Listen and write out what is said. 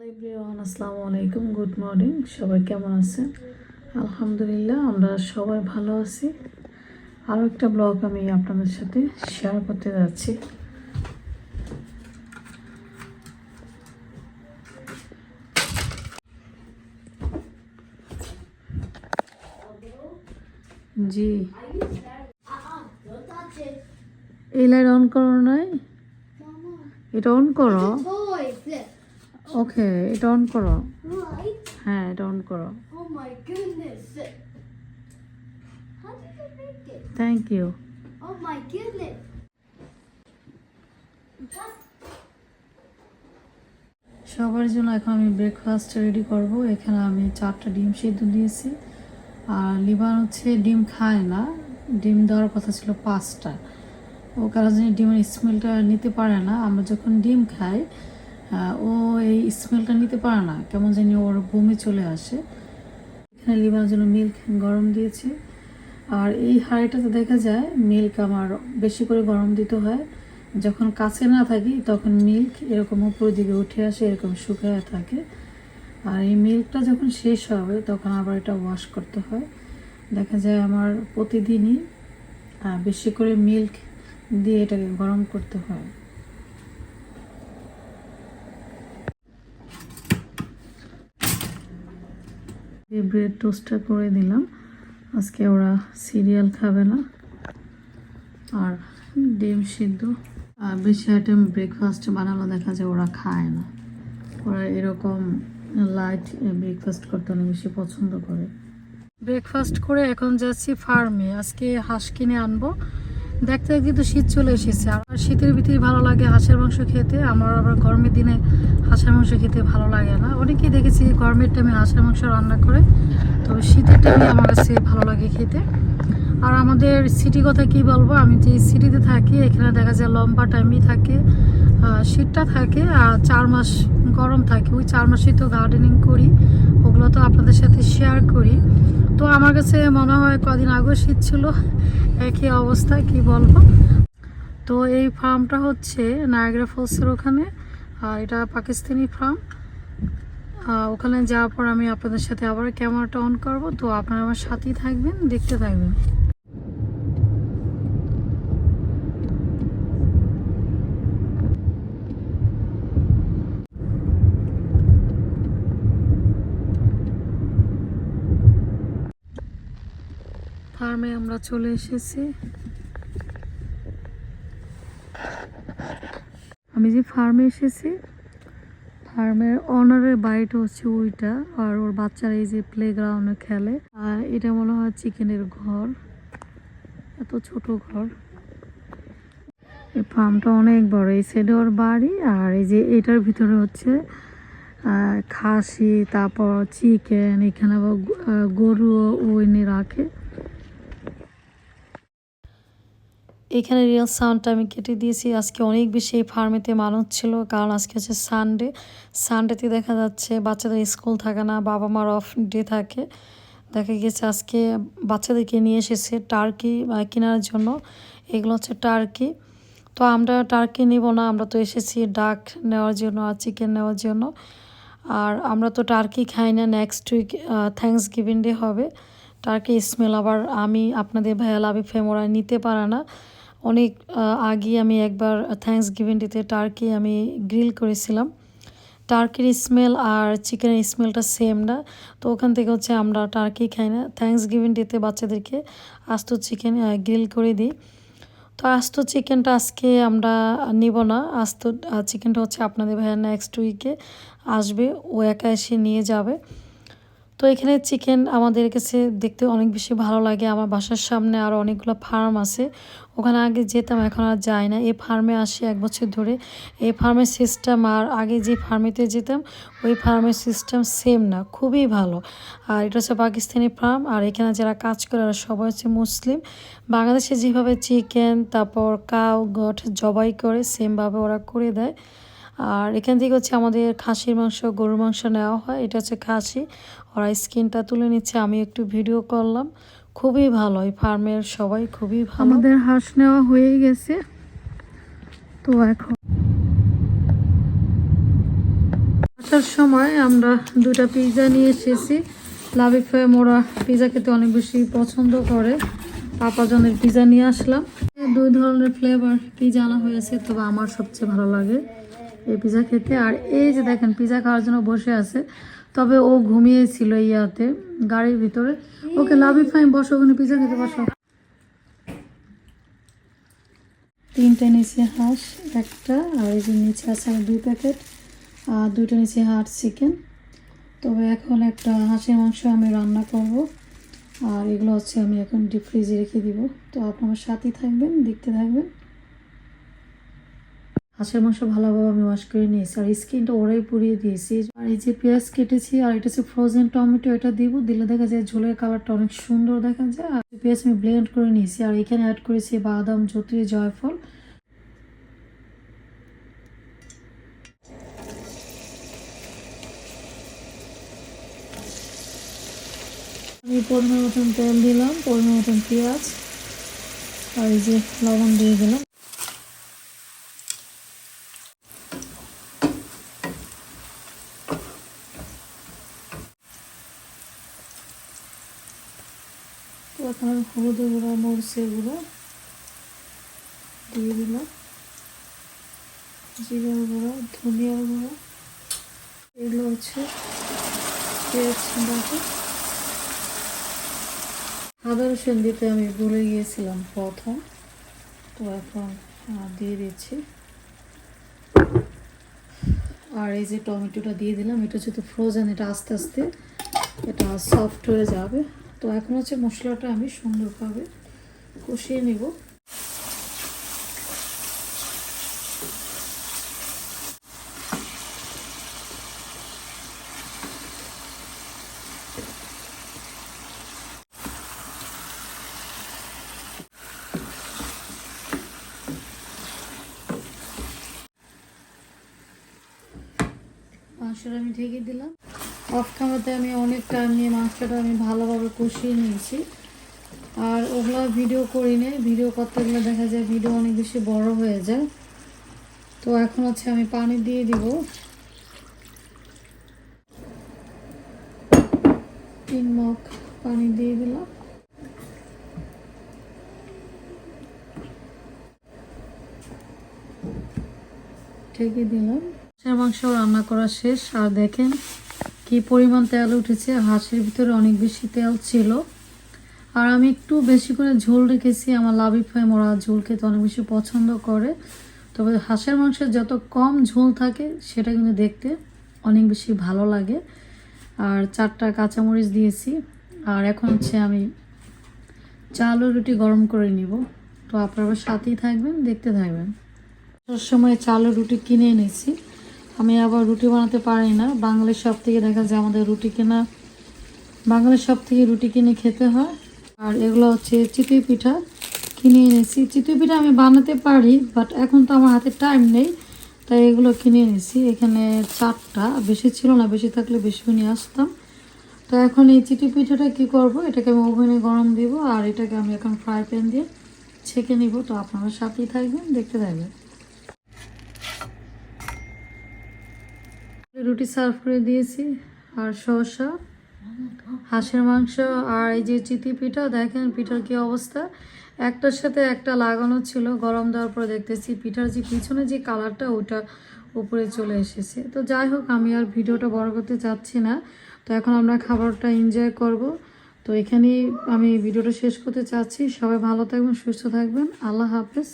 Hello everyone, আসসালামু আলাইকুম, good morning. সবাই কেমন আছেন? আলহামদুলিল্লাহ, আমরা সবাই ভালো আছি। আরও একটা ব্লগ আমি আপনাদের সাথে শেয়ার করতে যাচ্ছি। জি. এই লাইট অন করো নাই? এটা অন করো. ওকে এটা অন করো। হ্যাঁ এটা অন করো। Oh? Thank you Oh my goodness. সবার জন্য এখন আমি ব্রেকফাস্ট রেডি করব। এখানে আমি চারটা ডিম সিদ্ধ দিয়েছি। আর লিবান হচ্ছে ডিম খায় না। ডিম দেওয়ার কথা ছিল পাঁচটা। ও কারণ ডিমের স্মেলটা নিতে পারে না। আমরা যখন ডিম খাই ও এই স্মেলটা নিতে পারে না। কেমন জানি ওর বমি চলে আসে। এখানে লিবানের জন্য মিল্ক গরম দিয়েছি। আর এই হাঁড়িটাতে দেখা যায় মিল্ক আমার বেশি করে গরম দিতে হয়। যখন কাছে না থাকি তখন মিল্ক এরকম উপরের দিকে উঠে আসে, এরকম শুকিয়ে থাকে। আর এই মিল্কটা যখন শেষ হবে তখন আবার এটা ওয়াশ করতে হয়। দেখা যায় আমার প্রতিদিনই বেশি করে মিল্ক দিয়ে এটাকে গরম করতে হয়। ব্রেড টোস্টটা করে দিলাম। আজকে ওরা সিরিয়াল খাবে না। আর ডিম সিদ্ধ। আর বেশি আইটেম ব্রেকফাস্ট বানালো দেখা যায় ওরা খায় না। ওরা এরকম লাইট ব্রেকফাস্ট করতে অনেক বেশি পছন্দ করে। ব্রেকফাস্ট করে এখন যাচ্ছি ফার্মে আজকে হাঁস কিনে আনব। দেখতে দেখতে তো শীত চলে এসেছে। আর শীতের ভিতরে ভালো লাগে হাঁসের মাংস খেতে। আমার আবার গরমের দিনে হাঁসের মাংস খেতে ভালো লাগে না। অনেকেই দেখেছি গরমের টাইমে হাঁসের মাংস রান্না করে তো শীতের টাইমে আমার কাছে ভালো লাগে খেতে। আর আমাদের সিটি কথা কি বলব? আমি যে সিটিতে থাকি, এখানে দেখা যায় লম্বা টাইমই থাকে শীতটা থাকে আর চার মাস গরম থাকে। ওই চার মাসেই তো গার্ডেনিং করি, ওগুলো তো আপনাদের সাথে শেয়ার করি। তো আমার কাছে মনে হয় কদিন আগেও শীত ছিল, একই অবস্থা, কি বলব? তো এই ফার্মটা হচ্ছে নায়াগ্রা ফলসের ওখানে। আর এটা পাকিস্তানি ফার্ম ওখানে যাওয়ার পর আমি আপনাদের সাথে আবার ক্যামেরাটা অন করব। তো আপনারা আমার সাথেই থাকবেন, দেখতে থাকবেন। ফার্মে আমরা চলে এসেছি। আমি যে ফার্মে এসেছি ফার্মের অনারের বাড়িটা হচ্ছে ওইটা, আর ওর বাচ্চারা এই যে প্লে গ্রাউন্ডে খেলে। আর এটা মনে হয় চিকেনের ঘর, এত ছোট ঘর। এই ফার্মটা অনেক বড়, এই সাইডে ওর বাড়ি, আর এই যে এটার ভিতরে হচ্ছে খাসি, তারপর চিকেন এখানে আবার গরুও ও এনে রাখে। এখানে রিয়েল সাউন্ডটা আমি কেটে দিয়েছি। আজকে অনেক বেশি এই ফার্মেতে মানুষ ছিল, কারণ আজকে হচ্ছে সানডে সানডেতে দেখা যাচ্ছে বাচ্চাদের স্কুল থাকে না বাবা মার অফ ডে থাকে। দেখা গেছে আজকে বাচ্চাদেরকে নিয়ে এসেছে টার্কি কেনার জন্য। এগুলো হচ্ছে টার্কি তো আমরা টার্কি নিব না, আমরা তো এসেছি ডাক নেওয়ার জন্য আর চিকেন নেওয়ার জন্য। আর আমরা তো টার্কি খাই না next week thanksgiving day হবে। টার্কি স্মেল আবার আমি, আপনাদের ভাইয়া লাভি ফেমোরা নিতে পারে না। অনেক আগে আমি একবার থ্যাংকস গিভিং ডেতে টার্কি আমি গ্রিল করেছিলাম। টার্কির স্মেল আর চিকেনের স্মেলটা সেম না। তো ওখান থেকে হচ্ছে আমরা টার্কি খাই না। থ্যাংকস গিভিং ডেতে বাচ্চাদেরকে আস্ত চিকেন গ্রিল করে দিই। তো আস্ত চিকেনটা আজকে আমরা নিব না। আস্ত চিকেনটা হচ্ছে আপনাদের ভাইয়া নেক্সট উইকে আসবে। ও একা এসে নিয়ে যাবে। তো এখানে চিকেন আমাদের কাছে দেখতে অনেক বেশি ভালো লাগে। আমার বাসার সামনে আরও অনেকগুলো ফার্ম আছে। ওখানে আগে যেতাম, এখন আর যাই না। এই ফার্মে আসি এক বছর ধরে। এই ফার্মের সিস্টেম আর আগে যে ফার্মেতে যেতাম, ওই ফার্মের সিস্টেম সেম না, খুবই ভালো। আর এটা হচ্ছে পাকিস্তানি ফার্ম। আর এখানে যারা কাজ করে, ওরা সবাই হচ্ছে মুসলিম। বাংলাদেশে যেভাবে চিকেন, তারপর কাউ গট জবাই করে সেমভাবে ওরা করে দেয়। আর এখান থেকে হচ্ছে আমাদের খাসির মাংস, গরুর মাংস নেওয়া হয়। এটা হচ্ছে খাসি। ওরা স্কিনটা তুলে নিচ্ছে, আমি একটু ভিডিও করলাম। খুবই ভালো, এই ফার্মের সবাই খুবই ভালো। আমাদের হাঁস নেওয়া হয়ে গেছে। তো এখন আসার সময় আমরা দুটা পিৎজা নিয়ে এসেছি। লাভিক ফ্রাই মোড়া পিৎজা খেতে অনেক বেশি পছন্দ করে। পাপা জনের পিৎজা নিয়ে আসলাম। দুই ধরনের ফ্লেভার পিৎজা আনা হয়েছে, তবে আমার সবচেয়ে ভালো লাগে। এই পিৎজা খেতে। আর এই যে দেখেন পিৎজা খাওয়ার জন্য বসে আছে। তবে ও ঘুমিয়েছিল ইয়াতে, গাড়ির ভিতরে। ওকে লাভি ফাইন বসো, ওখানে পিৎজা খেতে বসো। তিনটে নিচে হাঁস, একটা, আর এই যে নিচে আছে দুই প্যাকেট। আর দুইটা নিচে হাঁস চিকেন তবে এখন একটা হাঁসের মাংস আমি রান্না করব। আর এগুলো হচ্ছে আমি এখন ডিপ ফ্রিজে রেখে দিব। তো আপনার সাথেই থাকবেন, দেখতে থাকবেন। হাঁসের মাংস ভালোভাবে আমি ওয়াশ করে নিয়েছি। আর স্কিনটা ওরাই পুড়িয়ে দিয়েছি। আর এই যে পেঁয়াজ কেটেছি, আর এটা হচ্ছে ফ্রোজেন টমেটো এটা দিব। দিলে দেখা যায় ঝোলের কালারটা অনেক সুন্দর দেখা যায়। আর পেঁয়াজ আমি ব্লেন্ড করে নিয়েছি। আর এখানে অ্যাড করেছি বাদাম, জত্রি, জয়ফল। আমি পরিমাণ মতন তেল দিলাম, পরিমাণ মতন পেঁয়াজ। আর এই যে লবণ দিয়ে দিলাম। আমি হলুদের গুঁড়া, মরিচের গুঁড়া দিয়ে দিলাম। জিরার গুঁড়া, ধনিয়ার গুঁড়া, এগুলো হচ্ছে পেঁয়াজ বাটা। আদা রসুন দিতে আমি ভুলে গিয়েছিলাম প্রথম, তো এখন দিয়ে দিচ্ছি। আর এই যে টমেটোটা দিয়ে দিলাম, এটা যেহেতু ফ্রোজেন এটা আস্তে আস্তে এটা সফট হয়ে যাবে। তো এখন হচ্ছে মশলাটা আমি সুন্দরভাবে কষিয়ে নেব। মাংসটা আমি ঢেকে দিলাম। অফ ক্যামেরাতে আমি অনেক টাইম নিয়ে মাংসটা আমি ভালোভাবে কষিয়ে নিয়েছি। আর ওগুলো ভিডিও করি নে ভিডিও করতে গেলে দেখা যায় ভিডিও অনেক বেশি বড় হয়ে যায়। তো এখন হচ্ছে আমি পানি দিয়ে দিব। তিন মগ পানি দিয়ে দিলাম। ঢেকে দিলাম। মাংস রান্না করা শেষ। আর দেখেন কি পরিমাণ তেল উঠেছে? হাঁসের ভিতরে অনেক বেশি তেল ছিল। আর আমি একটু বেশি করে ঝোল রেখেছি। আমার লাভি ফ্রাই মোড়া ঝোল খেতে অনেক বেশি পছন্দ করে। তবে হাঁসের মাংসের যত কম ঝোল থাকে, সেটা কিন্তু দেখতে অনেক বেশি ভালো লাগে। আর চারটা কাঁচামরিচ দিয়েছি। আর এখন হচ্ছে আমি চাল ও রুটি গরম করে নিব। তো আপনারা সাথেই থাকবেন, দেখতে থাকবেন। সময় চাল রুটি কিনে এনেছি। আমি আবার রুটি বানাতে পারি না। বাঙালির সব থেকে দেখা যায় আমাদের রুটি কেনা। বাঙালির সব থেকে রুটি কিনে খেতে হয়। আর এগুলো হচ্ছে চিতই পিঠা কিনে এনেছি। চিতই পিঠা আমি বানাতে পারি বাট এখন তো আমার হাতে টাইম নেই, তাই এগুলো কিনে এনেছি। এখানে চারটা, বেশি ছিল না, বেশি থাকলে বেশি নিয়ে আসতাম। তো এখন এই চিটি পিঠাটা কি করব? এটাকে আমি ওভেনে গরম দিব, আর এটাকে আমি এখন ফ্রাই প্যান দিয়ে ছেঁকে নিব। তো আপনারা সাথেই থাকবেন, দেখতে থাকবেন। রুটি সার্ভ করে দিয়েছি আর শসা, হাঁসের মাংস আর এই যে চিতি পিঠা, দেখেন পিঠার কি অবস্থা। একটার সাথে একটা লাগানো ছিল, গরম দেওয়ার পর দেখতেছি পিঠার যে পিছনে যে কালারটা, ওটা উপরে চলে এসেছে। তো যাই হোক, আমি আর ভিডিওটা বড় করতে চাচ্ছি না। তো এখন আমরা খাবারটা এনজয় করব। তো এখানেই আমি ভিডিওটা শেষ করতে চাচ্ছি। সবাই ভালো থাকবেন, সুস্থ থাকবেন। আল্লাহ হাফেজ।